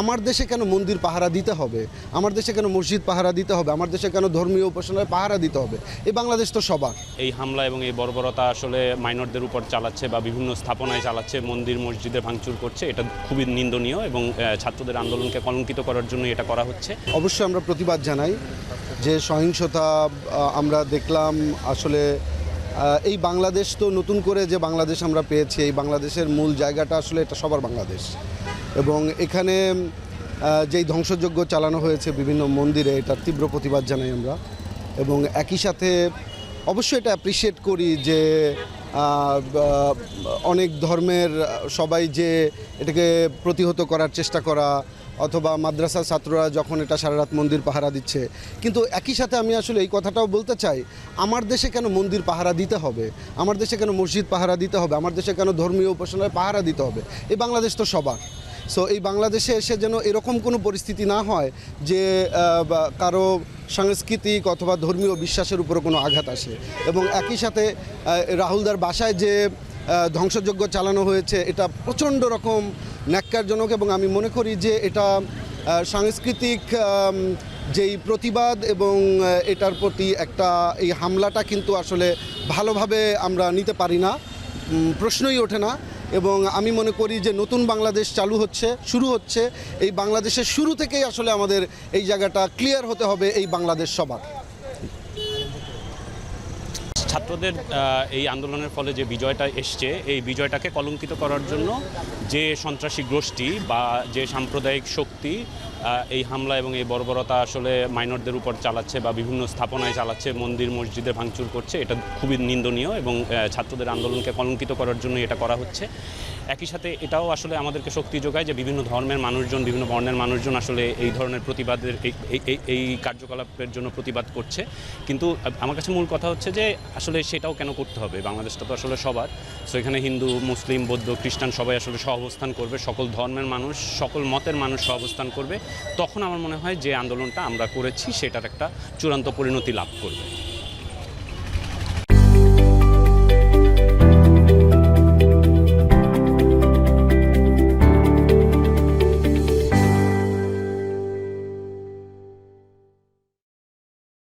আমার দেশে কেন মন্দির পাহারা দিতে হবে? আমার দেশে কেন মসজিদ পাহারা দিতে হবে? আমার দেশে কেন ধর্মীয় উপাসনায় পাহারা দিতে হবে? এই বাংলাদেশ তো সবার। এই হামলা এবং এই বর্বরতা আসলে মাইনরদের উপর চালাচ্ছে বা বিভিন্ন স্থাপনায় চালাচ্ছে মন্দির মসজিদে ভাঙচুর করছে। এটা খুবই নিন্দনীয় এবং ছাত্রদের আন্দোলনকে কলঙ্কিত করার জন্য এটা করা হচ্ছে। অবশ্যই আমরা প্রতিবাদ জানাই যে সহিংসতা আমরা দেখলাম আসলে এই বাংলাদেশ তো নতুন করে যে বাংলাদেশ আমরা পেয়েছি এই বাংলাদেশের মূল জায়গাটা আসলে এটা সবার বাংলাদেশ। এবং এখানে যেই ধ্বংসযজ্ঞ চালানো হয়েছে বিভিন্ন মন্দিরে, এটার তীব্র প্রতিবাদ জানাই আমরা। এবং একই সাথে অবশ্যই এটা অ্যাপ্রিসিয়েট করি যে অনেক ধর্মের সবাই যে এটাকে প্রতিহত করার চেষ্টা করা, অথবা মাদ্রাসার ছাত্ররা যখন এটা সারা রাত মন্দির পাহারা দিচ্ছে। কিন্তু একই সাথে আমি আসলে এই কথাটাও বলতে চাই, আমার দেশে কেন মন্দির পাহারা দিতে হবে? আমার দেশে কেন মসজিদ পাহারা দিতে হবে? আমার দেশে কেন ধর্মীয় উপাসনায় পাহারা দিতে হবে? এই বাংলাদেশ তো সবার। সো এই বাংলাদেশে এসে যেন এরকম কোনো পরিস্থিতি না হয় যে কারও সাংস্কৃতিক অথবা ধর্মীয় বিশ্বাসের উপরে কোনো আঘাত আসে। এবং একই সাথে রাহুলদার বাসায় যে ধ্বংসযজ্ঞ চালানো হয়েছে, এটা প্রচণ্ড রকম ন্যাক্কারজনক এবং আমি মনে করি যে, এটা সাংস্কৃতিক যেই প্রতিবাদ এবং এটার প্রতি একটা, এই হামলাটা কিন্তু আসলে ভালোভাবে আমরা নিতে পারি না। প্রশ্নই ওঠে না। এবং আমি মনে করি যে নতুন বাংলাদেশ চালু হচ্ছে, শুরু হচ্ছে। এই বাংলাদেশের শুরু থেকেই আসলে আমাদের এই জায়গাটা ক্লিয়ার হতে হবে এই বাংলাদেশ সবার। ছাত্রদের এই আন্দোলনের ফলে যে বিজয়টা এসছে, এই বিজয়টাকে কলঙ্কিত করার জন্য যে সন্ত্রাসী গোষ্ঠী বা যে সাম্প্রদায়িক শক্তি এই হামলা এবং এই বর্বরতা আসলে মাইনরদের উপর চালাচ্ছে বা বিভিন্ন স্থাপনায় চালাচ্ছে, মন্দির মসজিদে ভাঙচুর করছে, এটা খুবই নিন্দনীয় এবং ছাত্রদের আন্দোলনকে কলঙ্কিত করার জন্য এটা করা হচ্ছে। একই সাথে এটাও আসলে আমাদেরকে শক্তি যোগায় যে বিভিন্ন ধর্মের মানুষজন, বিভিন্ন বর্ণের মানুষজন আসলে এই ধরনের প্রতিবাদের, এই- কার্যকলাপের জন্য প্রতিবাদ করছে। কিন্তু আমার কাছে মূল কথা হচ্ছে যে আসলে সেটাও কেন করতে হবে? বাংলাদেশটা তো আসলে সবার। সো এখানে হিন্দু, মুসলিম, বৌদ্ধ, খ্রিস্টান সবাই আসলে সহাবস্থান করবে। সকল ধর্মের মানুষ, সকল মতের মানুষ সহাবস্থান করবে। তখন আমার মনে হয় যে আন্দোলনটা আমরা করেছি, সেটার একটা চূড়ান্ত পরিণতি লাভ করবে।